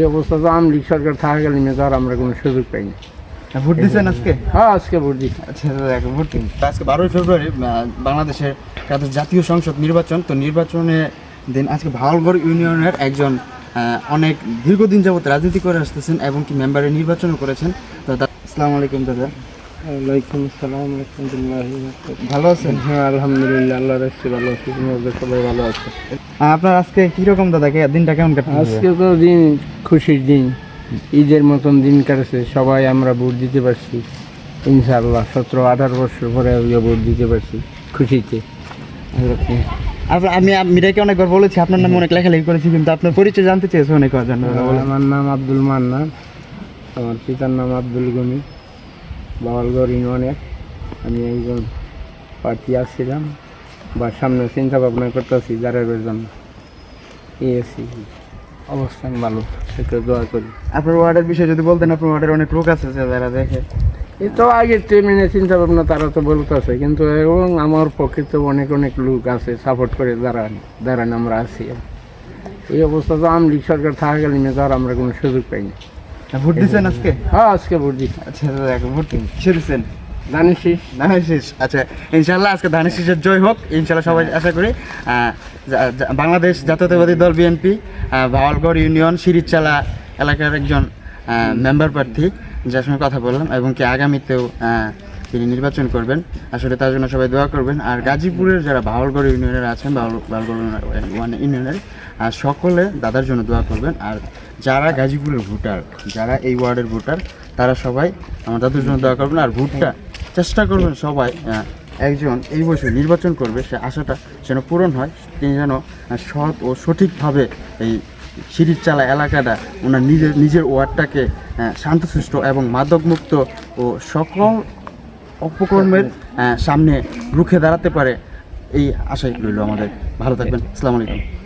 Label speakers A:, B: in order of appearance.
A: এই অবস্থা তো আওয়ামী লীগ সরকার থাকাকালীন তো আর আমরা কোনো সুযোগ পাইনি
B: ভোট দিচ্ছেন আজকে?
A: হ্যাঁ আজকে ভোট দিচ্ছি
B: আচ্ছা ভোট দিন। আজকে বারোই ফেব্রুয়ারি বাংলাদেশের কাদের জাতীয় সংসদ নির্বাচন তো নির্বাচনে দিন আজকে ভাওয়ালগড় ইউনিয়নের একজন অনেক দীর্ঘদিন যাবত রাজনীতি করে আসতেছেন এবং কি মেম্বারের নির্বাচনও করেছেন। তো আসসালামু আলাইকুম দাদা।
A: ওয়ালাইকুম আসসালাম রহমতুল্লাহ
B: ভালো আছেন?
A: হ্যাঁ আলহামদুলিল্লাহ আল্লাহ রাখছি ভালো আছি সবাই ভালো আছে।
B: আপনার আজকে কীরকম দাদা দিনটা কেমন কাটছে
A: আজকে তো দিন খুশির দিন ঈদের মতন দিন কাটছে সবাই আমরা ভোট দিতে পারছি। ইনশাআল্লাহ সতেরো আঠারো বছর পরে ভোট দিতে পারছি খুশিতে।
B: আপনার আমি মিরাকে অনেকবার বলেছি আপনার নামে অনেক লেখালেখি করেছি কিন্তু আপনার পরিচয় জানতে চেয়েছে অনেক জন
A: আমার নাম আব্দুল মান্নান আমার পিতার নাম আব্দুল গনি। বাবালগড় ইউনিয়নের আমি একজন প্রার্থী আসছিলাম বা সামনে চিন্তা ভাবনা করতেছি যারের জন্য এই আছি অবস্থান ভালো সেটা দোয়া করি।
B: আপনার ওয়ার্ডের বিষয়ে যদি বলতেন আপনার ওয়ার্ডের অনেক লোক আছে যারা দেখে।
A: এ তো আগে ট্রেনে চিন্তা ভাবনা তারা তো বলতেছে কিন্তু এবং আমার পক্ষে তো অনেক অনেক লোক আছে সাপোর্ট করে দাঁড়ান দাঁড়ান আমরা আছি। এই অবস্থা তো আওয়ামী লীগ সরকার থাকাকালীন তো আর আমরা কোনো সুযোগ পাইনি।
B: ভোট দিচ্ছেন আজকে?
A: হ্যাঁ আজকে ভোট দিচ্ছি
B: আচ্ছা দাদা ভোট দিন। কিসে দিচ্ছেন ধানের শীষ? আচ্ছা ইনশাল্লাহ আজকে ধানের শীষের জয় হোক ইনশাল্লাহ সবাই আশা করি। বাংলাদেশ জাতীয়তাবাদী দল বিএনপি ভাওয়ালগড় ইউনিয়ন সিরিজচালা এলাকার একজন মেম্বার প্রার্থী যার সঙ্গে কথা বললাম এবং কি আগামীতেও তিনি নির্বাচন করবেন। আসলে তার জন্য সবাই দোয়া করবেন। আর গাজীপুরের যারা ভাওয়ালগড় ইউনিয়নের আছেন ওয়ান ইউনিয়নের সকলে দাদার জন্য দোয়া করবেন। আর যারা গাজীপুরের ভোটার, যারা এই ওয়ার্ডের ভোটার, তারা সবাই আমার দাদুর জন্য দোয়া করবেন আর ভোটটা চেষ্টা করবেন সবাই একজন এই বছর নির্বাচন করবে, সে আশাটা যেন পূরণ হয়, তিনি যেন সৎ ও সঠিকভাবে এই সিরিজ চালা এলাকাটা, ওনার নিজের নিজের ওয়ার্ডটাকে শান্তশিষ্ট এবং মাদকমুক্ত ও সকল অপকর্মের সামনে রুখে দাঁড়াতে পারে, এই আশাই রইল আমাদের। ভালো থাকবেন। আসসালামু আলাইকুম।